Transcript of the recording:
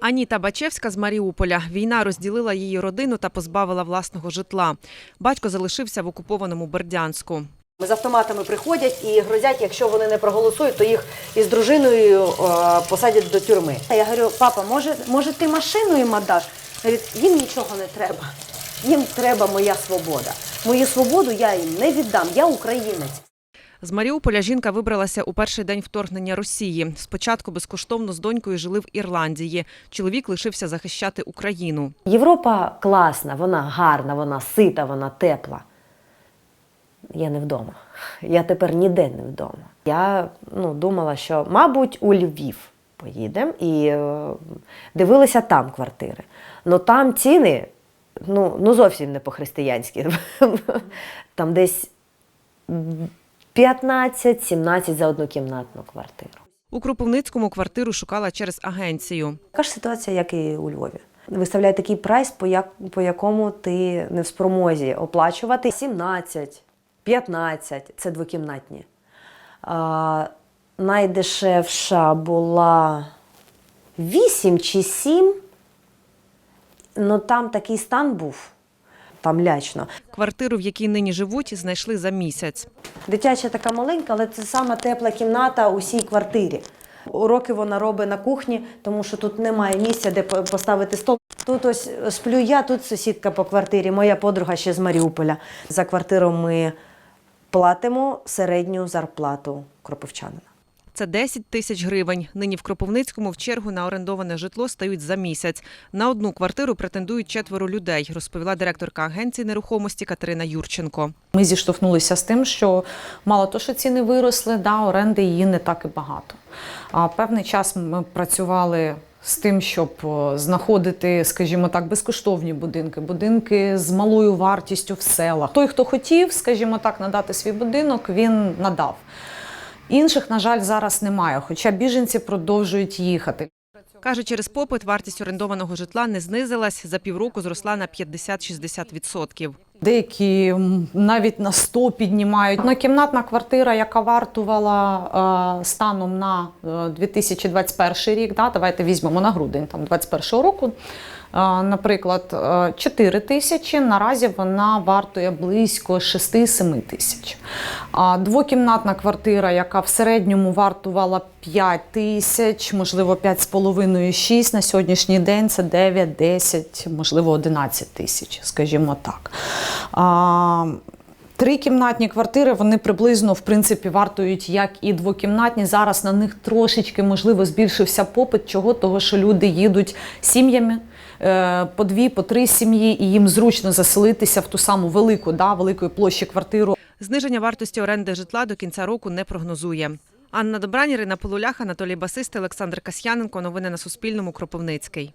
Аніта Бачевська з Маріуполя. Війна розділила її родину та позбавила власного житла. Батько залишився в окупованому Бердянську. З автоматами приходять і грозять, якщо вони не проголосують, то їх із дружиною е, посадять до тюрми. Я говорю, папа, може, може ти машину їм віддаш? Говорить, їм нічого не треба. Їм треба моя свобода. Мою свободу я їм не віддам. Я українець. З Маріуполя жінка вибралася у перший день вторгнення Росії. Спочатку безкоштовно з донькою жили в Ірландії. Чоловік лишився захищати Україну. Європа класна, вона гарна, вона сита, вона тепла. Я не вдома. Я тепер ніде не вдома. Я ну, думала, що, мабуть, у Львів поїдемо і е, дивилися там квартири. Ну там ціни ну, ну зовсім не по-християнськи. Там десь 15-17 за однокімнатну квартиру. У Кропивницькому квартиру шукала через агенцію. Така ж ситуація, як і у Львові. Виставляє такий прайс, по, як, по якому ти не в спромозі оплачувати 17, 15 це двокімнатні. А, найдешевша була 8 чи 7. Ну там такий стан був, там лячно. Квартиру, в якій нині живуть, знайшли за місяць. Дитяча така маленька, але це сама тепла кімната у всій квартирі. Уроки вона робить на кухні, тому що тут немає місця, де поставити стол. Тут ось сплю я, тут сусідка по квартирі, моя подруга ще з Маріуполя. За квартиру ми платимо середню зарплату кропивчанина. Це 10 тисяч гривень. Нині в Кропивницькому в чергу на орендоване житло стають за місяць. На одну квартиру претендують четверо людей, розповіла директорка агенції нерухомості Катерина Юрченко. Ми зіштовхнулися з тим, що мало то, що ціни виросли, да, оренди її не так і багато. А певний час ми працювали з тим, щоб знаходити, скажімо так, безкоштовні будинки, будинки з малою вартістю в селах. Той, хто хотів, скажімо так, надати свій будинок, він надав. Інших, на жаль, зараз немає, хоча біженці продовжують їхати. Каже, через попит вартість орендованого житла не знизилась, за півроку зросла на 50-60%. Деякі навіть на 100 піднімають. Однокімнатна квартира, яка вартувала е, станом на е, 2021 рік, да, давайте візьмемо на грудень там, 2021 року, е, наприклад, е, 4 тисячі, наразі вона вартує близько 6-7 тисяч. Двокімнатна квартира, яка в середньому вартувала 5 тисяч, можливо, 5,5-6, на сьогоднішній день це 9, 10, можливо, 11 тисяч, скажімо так. Трикімнатні квартири вони приблизно в принципі вартують як і двокімнатні. Зараз на них трошечки можливо збільшився попит. Чого? Того, що люди їдуть сім'ями. Е, По дві, по три сім'ї, і їм зручно заселитися в ту саму велику, да, великої площі квартиру. Зниження вартості оренди житла до кінця року не прогнозує. Анна Добрань, Ірина Полулях, Анатолій Басист, Олександр Касьяненко. Новини на Суспільному. Кропивницький.